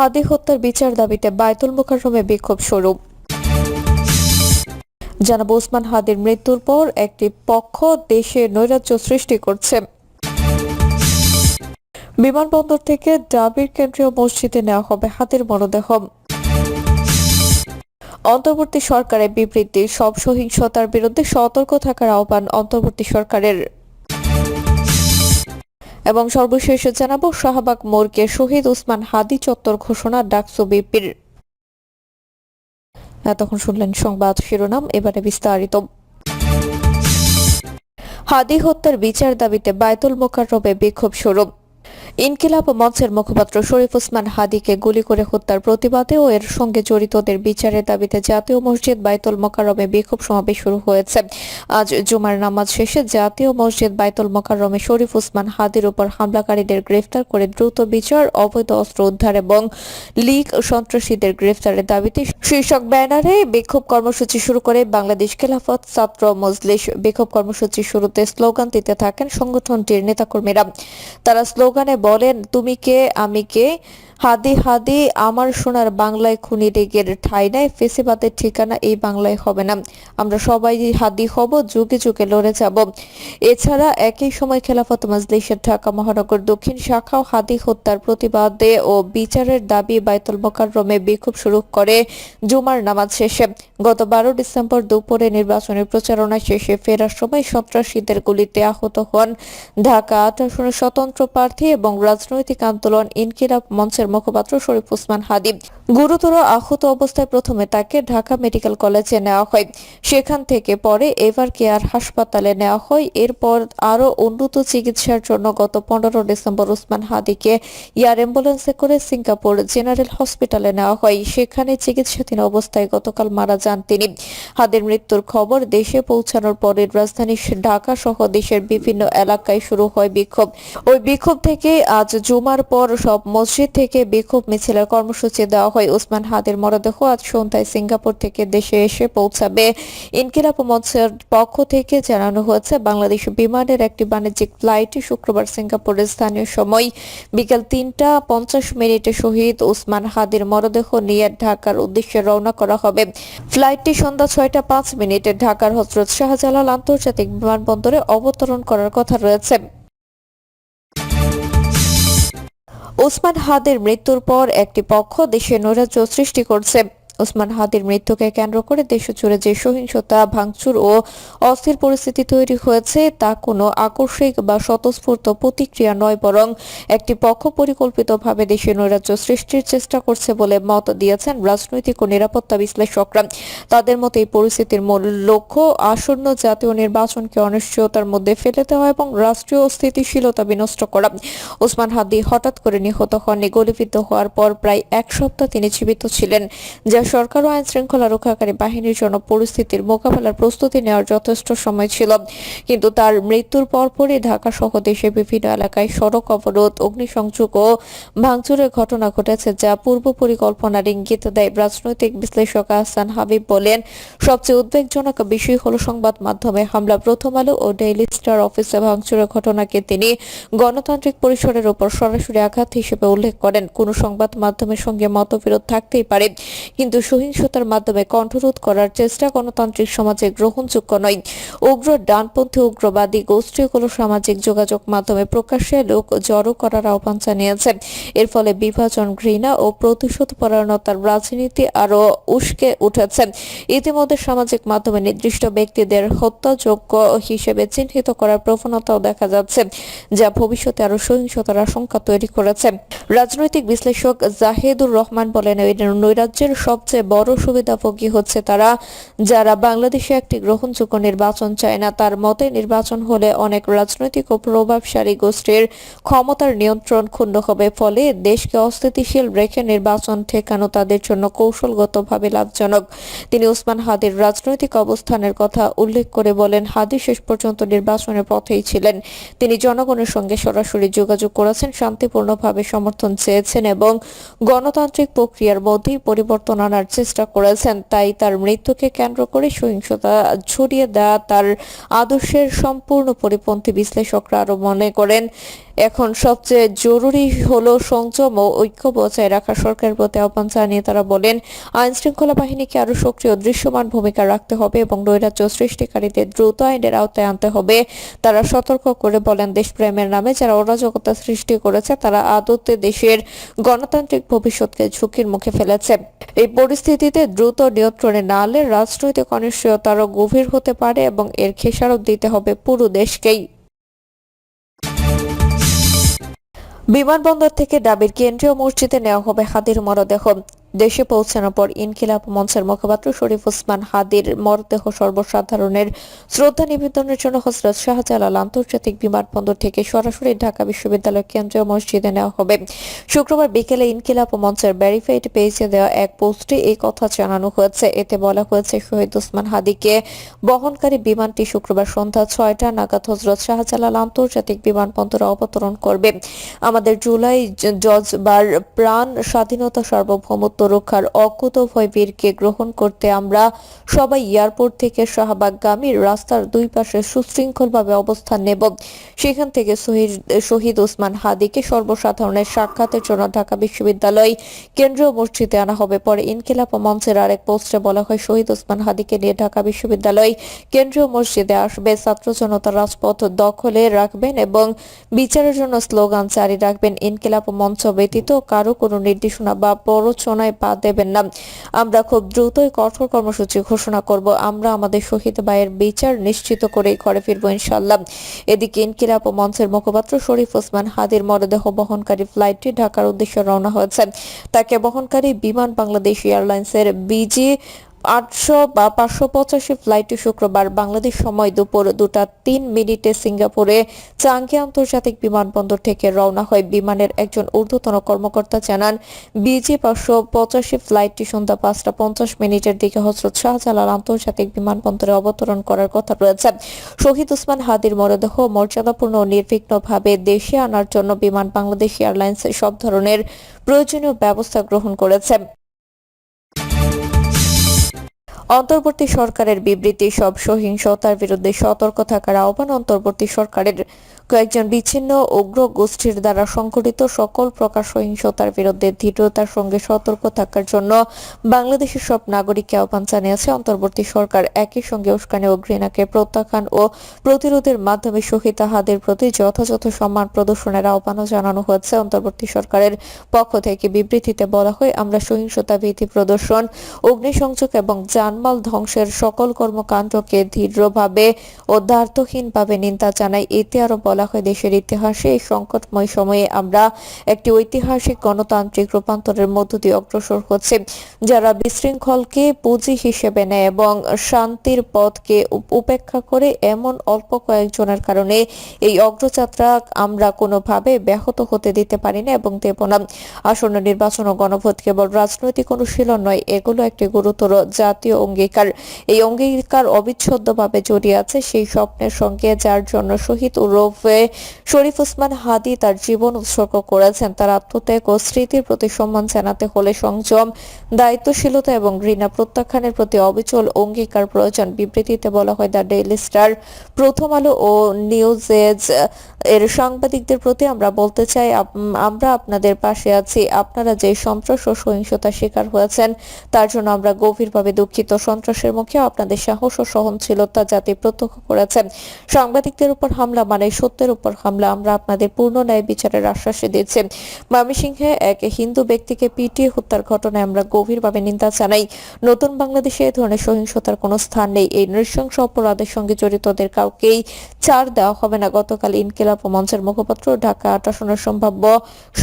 হাদি হত্যার বিচার দাবিতে বায়তুল মোকাররমে বিক্ষোভ শুরু। জানাব ওসমান হাদির মৃত্যুর পর একটি পক্ষ দেশে নৈরাজ্য সৃষ্টি করছে। বিমানবন্দর থেকে ডাবির কেন্দ্রীয় মসজিদে নেওয়া হবে হাতের মরদেহ। অন্তর্বর্তী সরকারের বিবৃতি, সব সহিংসতার বিরুদ্ধে সতর্ক থাকার আহ্বান অন্তর্বর্তী সরকারের। এবং সর্বশেষ জানাব শাহবাগ মোড়কে শহীদ উসমান হাদি চত্বর ঘোষণা ডাকসু বিপির এতক্ষণ শুনলেন সংবাদ শিরোনাম, এবারে বিস্তারিত। হাদি হত্যার বিচার দাবিতে বায়তুল মোকাররবে বিক্ষোভ শুরু। ইনকিলাব মঞ্চের মুখপাত্র শরীফ ওসমান হাদিকে গুলি করে হত্যার প্রতিবাদে ও এর সঙ্গে জড়িতদের বিচারের দাবিতে জাতীয় মসজিদ বাইতুল মোকাররমে বিক্ষোভ সমাবেশ শুরু হয়েছে। আজ জুমার নামাজ শেষে জাতীয় মসজিদ বাইতুল মোকাররমে শরীফ ওসমান হাদির উপর হামলাকারীদের গ্রেফতার করে দ্রুত বিচার, অবৈধ অস্ত্র উদ্ধার এবং লীগ সন্ত্রাসীদের গ্রেফতারের দাবিতে শীর্ষক ব্যানারে বিক্ষোভ কর্মসূচি শুরু করে বাংলাদেশ খেলাফত ছাত্র মজলিস। বিক্ষোভ কর্মসূচি শুরুতে স্লোগান দিতে থাকেন সংগঠনটির নেতাকর্মীরা। তারা স্লোগানে বলেন তুমি কে? আমি কে? হাদি হাদি আমার সোনার বাংলায় খুনি রেগের ঠাই নাই, ফেসিবাদের ঠিকানা এই বাংলায় হবে না। আমরা সবাই হাদি হব, যুগে যুগে লড়ে যাব। এছাড়া একই সময় খেলাফত মজলিসের ঢাকা মহানগর দক্ষিণ শাখাও হাদি হত্যার প্রতিবাদে ও বিচারের দাবি বাইতুল মোকাররমে বিক্ষোভ শুরু করে জুমার নামাজ শেষে। গত বারো ডিসেম্বর দুপুরে নির্বাচনের প্রচারণা শেষে ফেরার সময় সন্ত্রাসীদের গুলিতে আহত হন ঢাকা আট স্বতন্ত্র প্রার্থী এবং রাজনৈতিক আন্দোলন ইনকিলাব মঞ্চের মুখপাত্র শরীফ ওসমান হাদি। গুরুতর আহত অবস্থায় প্রথমে তাকে ঢাকা মেডিকেল কলেজে নেওয়া হয়। সেখান থেকে পরে এভার কেয়ার হাসপাতালে নেওয়া হয়। এরপর আরও উন্নত চিকিৎসার জন্য গত পনেরো ডিসেম্বর ওসমান হাদিকে এয়ার অ্যাম্বুলেন্সে করে সিঙ্গাপুর জেনারেল হসপিটালে নেওয়া হয়। সেখানে চিকিৎসাধীন অবস্থায় গতকাল মারা যান তিনি। হাদির মৃত্যুর খবর দেশে পৌঁছানোর পরে রাজধানী ঢাকা সহ দেশের বিভিন্ন এলাকায় শুরু হয় বিক্ষোভ। ওই বিক্ষোভ থেকে আজ জুমার পর সব মসজিদ থেকে বিক্ষোভ মিছিলের কর্মসূচি দেওয়া হয়। ওসমান হাদির মরদেহ আজ সন্ধ্যায় সিঙ্গাপুর থেকে দেশে এসে পৌঁছাবে। ইনকিলাব মঞ্চের পক্ষ থেকে জানানো হয়েছে, বাংলাদেশ বিমানের একটি বাণিজ্যিক ফ্লাইট শুক্রবার সিঙ্গাপুরের স্থানীয় সময় বিকেল তিনটা পঞ্চাশ মিনিটে শহীদ ওসমান হাদির মরদেহ নিয়ে ঢাকার উদ্দেশ্যে রওনা করা হবে। ফ্লাইটটি সন্ধ্যা ছয়টা পাঁচ মিনিটে ঢাকার হজরত শাহজালাল আন্তর্জাতিক বিমানবন্দরে অবতরণ করার কথা রয়েছে। ওসমান হাদের মৃত্যুর পর একটি পক্ষ দেশে নৈরাজ্য সৃষ্টি করছে। ওসমান হাদির মৃত্যুকে কেন্দ্র করে দেশ জুড়ে যে সহিংসতা, ভাঙচুর ও অস্থির পরিস্থিতি তৈরি হয়েছে, তা কোনো আকস্মিক বা স্বতঃস্ফূর্ত প্রতিক্রিয়া নয়, বরং একটি পক্ষ পরিকল্পিতভাবে দেশে নৈরাজ্য সৃষ্টির চেষ্টা করছে বলে মত দিয়েছেন রাজনৈতিক ও নিরাপত্তা বিশ্লেষকরা। তাদের মতে এই পরিস্থিতির মূল লক্ষ্য আসন্ন জাতীয় নির্বাচনকে অনিশ্চয়তার মধ্যে ফেলে দেওয়া এবং রাষ্ট্রীয় স্থিতিশীলতা বিনষ্ট করা। ওসমান হাদি হঠাৎ করে নিহত হননি, গলিবিদ্ধ হওয়ার পর প্রায় এক সপ্তাহ তিনি জীবিত ছিলেন, যা সরকার ও আইন শৃঙ্খলা রক্ষাকারী বাহিনীর জন্য পরিস্থিতির মোকাবেলার প্রস্তুতি নেওয়ার যথেষ্ট সময় ছিল। কিন্তু তার মৃত্যুর পরপরই ঢাকা সহ দেশের বিভিন্ন এলাকায় সড়ক অবরোধ, অগ্নিসংযোগ ও ভাঙচুরের ঘটনা ঘটেছে যা পূর্ব পরিকল্পনার ইঙ্গিত দেয়। রাজনৈতিক বিশ্লেষক আহসান হাবিব বলেন, সবচেয়ে উদ্বেগজনক বিষয় হল সংবাদ মাধ্যমে হামলা, প্রথম আলো ও ডেইলি স্টার অফিসে ভাঙচুরের ঘটনাকে তিনি গণতান্ত্রিক পরিসরের উপর সরাসরি আঘাত হিসেবে উল্লেখ করেন। কোন সংবাদ মাধ্যমের সঙ্গে মতবিরোধ থাকতেই পারে, কিন্তু সহিংসতার মাধ্যমে কণ্ঠরোধ করার চেষ্টা গণতান্ত্রিক সমাজে গ্রহণযোগ্য নয়। উগ্র ডানপন্থী উগ্রবাদী গোষ্ঠীগুলো সামাজিক যোগাযোগ মাধ্যমে প্রকাশ্যে লোক জড়ো করার আহ্বান জানিয়েছে। এর ফলে বিভাজন, ঘৃণা ও প্রতিশোধ পরায়ণতার রাজনীতি আরও উস্কে উঠেছে। ইতিমধ্যে সামাজিক মাধ্যমে নির্দিষ্ট ব্যক্তিদের হত্যাযোগ্য হিসেবে চিহ্নিত করার প্রবণতাও দেখা যাচ্ছে, যা ভবিষ্যতে আরও সহিংসতার আশঙ্কা তৈরি করেছে। রাজনৈতিক বিশ্লেষক জাহেদুর রহমান বলেন এই নৈরাজ্যের সবচেয়ে বড় সুবিধাভোগী হচ্ছে তারা, যারা বাংলাদেশে একটি গ্রহণযোগ্য নির্বাচন চায় না। তার মতে, নির্বাচন হলে অনেক রাজনৈতিক ও প্রভাবশালী গোষ্ঠীর ক্ষমতার নিয়ন্ত্রণ ক্ষুণ্ণ হবে। ফলে দেশকে অস্থিতিশীল রেখে নির্বাচন ঠেকানো তাদের জন্য কৌশলগতভাবে লাভজনক। তিনি ওসমান হাদির রাজনৈতিক অবস্থানের কথা উল্লেখ করে বলেন, হাদি শেষ পর্যন্ত নির্বাচনের পথেই ছিলেন। তিনি জনগণের সঙ্গে সরাসরি যোগাযোগ করেছেন, শান্তিপূর্ণভাবে সমর্থন চেয়েছেন এবং গণতান্ত্রিক প্রক্রিয়ার মধ্যেই পরিবর্তন আনার চেষ্টা করেছেন, তাই তার মৃত্যুকে কেন্দ্র করে সহিংসতা ছড়িয়ে দেওয়া তার আদর্শের সম্পূর্ণ পরিপন্থী বিশ্লেষকরা আরও মনে করেন। এখন সবচেয়ে জরুরি হলো সংযম ও ঐক্য বজায় রাখা সরকারের প্রতি আহ্বান জানিয়ে তারা বলেন আইন শৃঙ্খলা বাহিনীকে আরও সক্রিয় দৃশ্যমান ভূমিকা রাখতে হবে এবং নৈরাজ্য সৃষ্টিকারীদের দ্রুত আইনের আওতায় আনতে হবে। তারা সতর্ক করে বলেন, দেশপ্রেমের নামে যারা অরাজকতা সৃষ্টি করেছে, তারা আদতে দেশের গণতান্ত্রিক ভবিষ্যৎকে ঝুঁকির মুখে ফেলেছে। এই পরিস্থিতিতে দ্রুত নিয়ন্ত্রণে না আনলে রাজনৈতিক অনিশ্চয়তা আরও গভীর হতে পারে এবং এর খেসারত দিতে হবে পুরো দেশকেই। বিমানবন্দর থেকে ডাবির কেন্দ্রীয় মসজিদে নেওয়া হবে হাদির মরদেহ। দেশে পৌঁছানোর পর ইনকিলাব মঞ্চের মুখপাত্র শরীফ ওসমান হাদির মরদেহ সর্বসাধারণের শ্রদ্ধা নিবেদনের জন্য হজরত শাহজালাল আন্তর্জাতিক বিমানবন্দর থেকে সরাসরি ঢাকা বিশ্ববিদ্যালয় কেন্দ্রীয় মসজিদে নেওয়া হবে। শুক্রবার বিকেলে ইনকিলাব মঞ্চের ভেরিফাইড পেজে দেওয়া এক পোস্টে এই কথা জানানো হয়েছে। এতে বলা হয়েছে, শহীদ ওসমান হাদিকে বহনকারী বিমানটি শুক্রবার সন্ধ্যা ছয়টা নাগাদ হজরত শাহজালাল আন্তর্জাতিক বিমানবন্দরে অবতরণ করবে। আমাদের জুলাই জজবার প্রাণ স্বাধীনতা সার্বভৌমত্ব রক্ষার অকুতভয় বীরকে গ্রহণ করতে আমরা সবাই এয়ারপোর্ট থেকে শাহবাগগামী রাস্তার দুই পাশে সুশৃঙ্খলভাবে অবস্থান নেব। সেখান থেকে শহীদ ওসমান হাদিকে সর্বসাধারণের সাক্ষাতের জন্য ঢাকা বিশ্ববিদ্যালয় কেন্দ্রীয় মসজিদে আনা হবে। পরে ইনকিলাব মঞ্চের আরেক পোস্টে বলা হয়, শহীদ ওসমান হাদিকে নিয়ে ঢাকা বিশ্ববিদ্যালয় কেন্দ্রীয় মসজিদে আসবে। ছাত্র জনতা রাজপথ দখলে রাখবেন এবং বিচারের জন্য স্লোগান জারি রাখবেন। ইনকিলাব মঞ্চ ব্যতীত কারও কোনো নির্দেশনা বা প্ররোচনায় পা দেবেন না। আমরা খুব দ্রুতই কঠোর কর্মসূচি ঘোষণা করব। আমরা আমাদের শহীদ ভাইয়ের বিচার নিশ্চিত করে ঘরে ফিরবো ইনশাল্লাহ এদিকে ইনকিলাপ ও মঞ্চের মুখপাত্র শরীফ ওসমান হাদির মরদেহ বহনকারী ফ্লাইটটি ঢাকার উদ্দেশ্যে রওনা হয়েছে। তাকে বহনকারী বিমান বাংলাদেশ এয়ারলাইন্সের বিজি আটশো বা পাঁচশো পঁচাশি ফ্লাইটটি শুক্রবার বাংলাদেশ সময় দুপুর দুটা তিন মিনিটে সিঙ্গাপুরে চাঙ্গি আন্তর্জাতিক বিমানবন্দর থেকে রওনা হয় বিমানের একজন ঊর্ধ্বতন কর্মকর্তা জানান, বিজি পাঁচশো পঁচাশি ফ্লাইটটি সন্ধ্যা পাঁচটা পঞ্চাশ মিনিটের দিকে হজরত শাহজালাল আন্তর্জাতিক বিমানবন্দরে অবতরণ করার কথা রয়েছে। শহীদ উসমান হাদির মরদেহ মর্যাদাপূর্ণ ও নির্বিঘ্নভাবে দেশে আনার জন্য বিমান বাংলাদেশ এয়ারলাইন্স সব ধরনের প্রয়োজনীয় ব্যবস্থা গ্রহণ করেছে। অন্তর্বর্তী সরকারের বিবৃতি সব সহিংসতার বিরুদ্ধে সতর্ক থাকার আহ্বান অন্তর্বর্তী সরকারের। কয়েকজন বিচ্ছিন্ন উগ্র গোষ্ঠীর দ্বারা সংঘটিত সকল প্রকার সহিংসতার বিরুদ্ধে দৃঢ়তার সঙ্গে সতর্ক থাকার জন্য বাংলাদেশের সব নাগরিককে আহ্বান জানিয়েছে অন্তর্বর্তী সরকার। একই সঙ্গে উস্কানি ও ঘৃণাকে প্রত্যাখ্যান ও প্রতিরোধের মাধ্যমে শহীদ তাহাদের প্রতি যথাযথ সম্মান প্রদর্শনের আহ্বানও জানানো হয়েছে। অন্তর্বর্তী সরকারের পক্ষ থেকে বিবৃতিতে বলা হয়, আমরা সহিংসতা ভীতি প্রদর্শন, অগ্নিসংযোগ এবং জানমাল ধ্বংসের সকল কর্মকাণ্ডকে দৃঢ়ভাবে ও দ্বার্থহীনভাবে নিন্দা জানাই। এতে আরও বলা হয় দেশের ইতিহাসে এই সংকটময় সময়ে আমরা একটি ঐতিহাসিক গণতান্ত্রিক রূপান্তরের মধ্য দিয়ে অগ্রসর হচ্ছে, যারা বিশৃঙ্খলকে পুঁজি হিসেবে নেয় এবং শান্তির পথকে উপেক্ষা করে এমন অল্প কয়েকজনের কারণে এই অগ্রযাত্রা আমরা কোনোভাবে ব্যাহত হতে দিতে পারি না এবং দেব না। আসন্ন নির্বাচন ও গণভোট কেবল রাজনৈতিক অনুশীলন নয়, এগুলো একটি গুরুতর জাতীয় অঙ্গীকার। এই অঙ্গীকার অবিচ্ছেদ্যভাবে জড়িয়ে আছে সেই স্বপ্নের সঙ্গে, যার জন্য শহীদ ওরফে শরীফ ওসমান হাদি তার জীবন উৎসর্গ করেছেন। তার আত্মত্যাগ ও স্মৃতির প্রতি সম্মান জানাতে হলে সংযম, দায়িত্বশীলতা এবং ঘৃণা প্রত্যাখ্যানের প্রতি অবিচল অঙ্গীকার প্রয়োজন। বিবৃতিতে বলা হয়, দ্য ডেইলি স্টার, প্রথম আলো ও নিউজ এজ এর সাংবাদিকদের প্রতি আমরা বলতে চাই আমরা আপনাদের পাশে আছি। আপনারা যে সন্ত্রাস ও সহিংসতার শিকার হয়েছেন, তার জন্য আমরা গভীরভাবে দুঃখিত। সন্ত্রাসের মুখে আপনাদের সাহস ও সহনশীলতা জাতি প্রত্যক্ষ করেছেন। সাংবাদিকদের উপর হামলা মানে সত্যের উপর হামলা। আমরা আপনাদের পূর্ণ ন্যায় বিচারের আশ্বাস দিচ্ছি ময়মনসিংহে এক হিন্দু ব্যক্তিকে পিটিয়ে হত্যার ঘটনায় আমরা গভীরভাবে নিন্দা জানাই। নতুন বাংলাদেশে এ ধরনের সহিংসতার কোনো স্থান নেই। এই নৃশংস অপরাধের সঙ্গে জড়িতদের কাউকেই ছাড় দেওয়া হবে না। গতকাল ইনকিলাব মঞ্চের মুখপাত্র ঢাকা আট সম্ভাব্য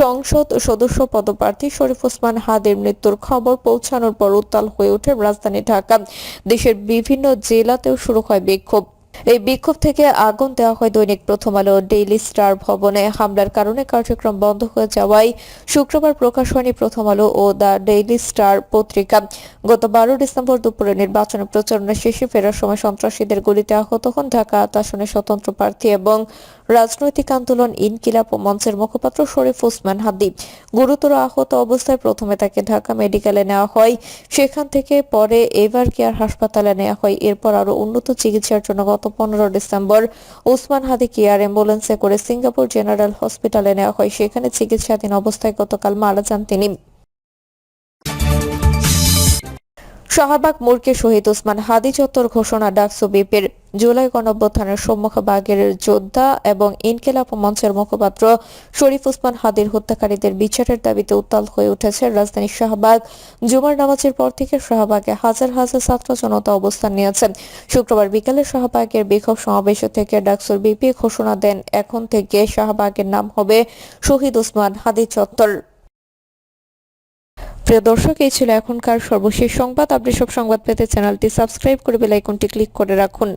সংসদ সদস্য পদপ্রার্থী শরীফ ওসমান হাদির মৃত্যুর খবর পৌঁছানোর পর উত্তাল হয়ে ওঠে রাজধানী ঢাকা। দেশের বিভিন্ন জেলাতেও শুরু হয় বিক্ষোভ। এই বিক্ষোভ থেকে আগুন দেওয়া হয় দৈনিক প্রথম আলো ডেইলি স্টার ভবনে। হামলার কারণে কার্যক্রম বন্ধ হয়ে যাওয়ায় শুক্রবার প্রকাশ হয়নি প্রথম আলো ও দ্য ডেইলি স্টার পত্রিকা। গত বারো ডিসেম্বর দুপুরে নির্বাচনী প্রচারণা শেষে ফেরার সময় সন্ত্রাসীদের গুলিতে আহত হন ঢাকা আট আসনের স্বতন্ত্র প্রার্থী এবং রাজনৈতিক আন্দোলন ইনকিলাব ও মঞ্চের মুখপাত্র শরীফ ওসমান হাদি। গুরুতর আহত অবস্থায় প্রথমে তাকে ঢাকা মেডিকেলে নেওয়া হয়। সেখান থেকে পরে এভার কেয়ার হাসপাতালে নেওয়া হয়। এরপর আরও উন্নত চিকিৎসার জন্য গত পনেরো ডিসেম্বর ওসমান হাদিকে এয়ার অ্যাম্বুলেন্সে করে সিঙ্গাপুর জেনারেল হসপিটালে নেওয়া হয়। সেখানে চিকিৎসাধীন অবস্থায় গতকাল মারা যান তিনি। শাহবাগ মোড়কে শহীদ ওসমান হাদি চত্বর ঘোষণা ডাকসু বিপির। জুলাই গণঅভ্যুত্থানের সম্মুখভাগের যোদ্ধা এবং ইনকেলাপ মঞ্চের মুখপাত্র শরীফ উসমান হাদির হত্যাকারীদের বিচারের দাবিতে উত্তাল হয়ে উঠেছে রাজধানীর শাহবাগ। জুমার নামাজের পর থেকে শাহবাগে হাজার হাজার ছাত্র জনতা অবস্থান নিয়েছে। শুক্রবার বিকেলে শাহবাগের বিক্ষোভ সমাবেশ থেকে ডাকসুর বিপি ঘোষণা দেন, এখন থেকে শাহবাগের নাম হবে শহীদ উসমান হাদি চত্বর। প্রিয় দর্শক, এই ছিল এখনকার সর্বশেষ সংবাদ। আপনি সব সংবাদ পেতে চ্যানেলটি সাবস্ক্রাইব করে বেল আইকনটি ক্লিক করে রাখুন।